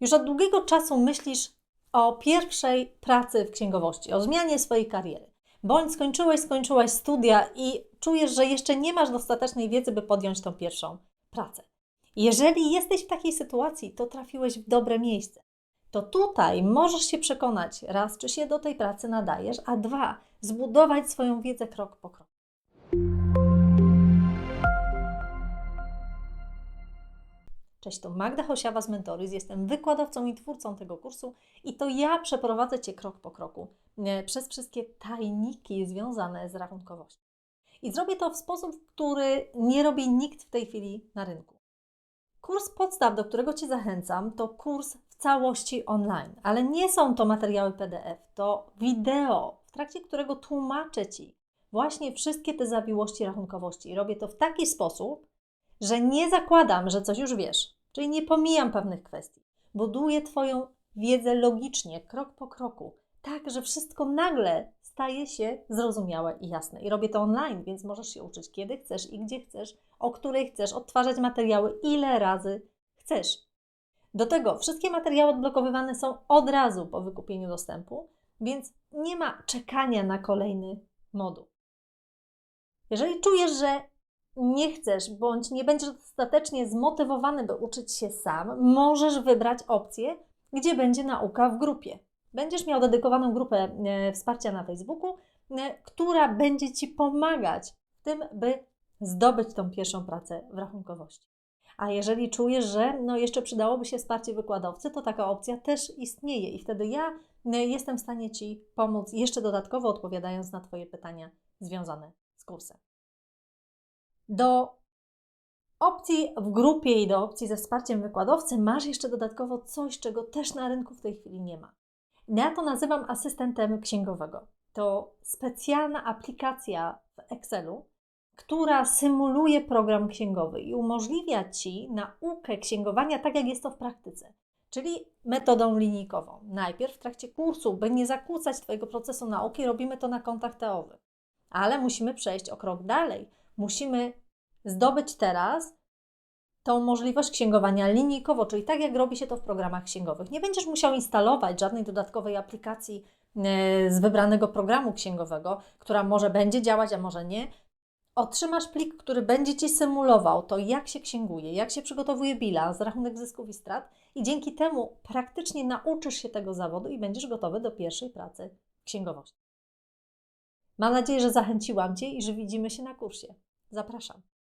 Już od długiego czasu myślisz o pierwszej pracy w księgowości, o zmianie swojej kariery. Bądź skończyłeś, skończyłaś studia i czujesz, że jeszcze nie masz dostatecznej wiedzy, by podjąć tą pierwszą pracę. Jeżeli jesteś w takiej sytuacji, to trafiłeś w dobre miejsce. To tutaj możesz się przekonać, raz, czy się do tej pracy nadajesz, a dwa, zbudować swoją wiedzę krok po kroku. Cześć, to Magda Hosiawa z Mentories. Jestem wykładowcą i twórcą tego kursu i to ja przeprowadzę Cię krok po kroku e, przez wszystkie tajniki związane z rachunkowością. I zrobię to w sposób, który nie robi nikt w tej chwili na rynku. Kurs podstaw, do którego Cię zachęcam, to kurs w całości online, ale nie są to materiały PDF, to wideo, w trakcie którego tłumaczę Ci właśnie wszystkie te zawiłości rachunkowości. I robię to w taki sposób, że nie zakładam, że coś już wiesz, czyli nie pomijam pewnych kwestii. Buduję Twoją wiedzę logicznie, krok po kroku, tak, że wszystko nagle staje się zrozumiałe i jasne. I robię to online, więc możesz się uczyć kiedy chcesz i gdzie chcesz, o której chcesz, odtwarzać materiały ile razy chcesz. Do tego wszystkie materiały odblokowywane są od razu po wykupieniu dostępu, więc nie ma czekania na kolejny moduł. Jeżeli czujesz, że nie chcesz bądź nie będziesz dostatecznie zmotywowany, by uczyć się sam, możesz wybrać opcję, gdzie będzie nauka w grupie. Będziesz miał dedykowaną grupę e, wsparcia na Facebooku, e, która będzie Ci pomagać w tym, by zdobyć tą pierwszą pracę w rachunkowości. A jeżeli czujesz, że no jeszcze przydałoby się wsparcie wykładowcy, to taka opcja też istnieje i wtedy ja e, jestem w stanie Ci pomóc jeszcze dodatkowo odpowiadając na Twoje pytania związane z kursem. Do opcji w grupie i do opcji ze wsparciem wykładowcy masz jeszcze dodatkowo coś, czego też na rynku w tej chwili nie ma. Ja to nazywam asystentem księgowego. To specjalna aplikacja w Excelu, która symuluje program księgowy i umożliwia Ci naukę księgowania tak, jak jest to w praktyce, czyli metodą linijkową. Najpierw w trakcie kursu, by nie zakłócać Twojego procesu nauki, robimy to na kontach teowych, ale musimy przejść o krok dalej. Musimy zdobyć teraz tą możliwość księgowania linijkowo, czyli tak jak robi się to w programach księgowych. Nie będziesz musiał instalować żadnej dodatkowej aplikacji e, z wybranego programu księgowego, która może będzie działać, a może nie. Otrzymasz plik, który będzie Ci symulował to, jak się księguje, jak się przygotowuje bilans, rachunek zysków i strat, i dzięki temu praktycznie nauczysz się tego zawodu i będziesz gotowy do pierwszej pracy w księgowości. Mam nadzieję, że zachęciłam Cię i że widzimy się na kursie. Zapraszam.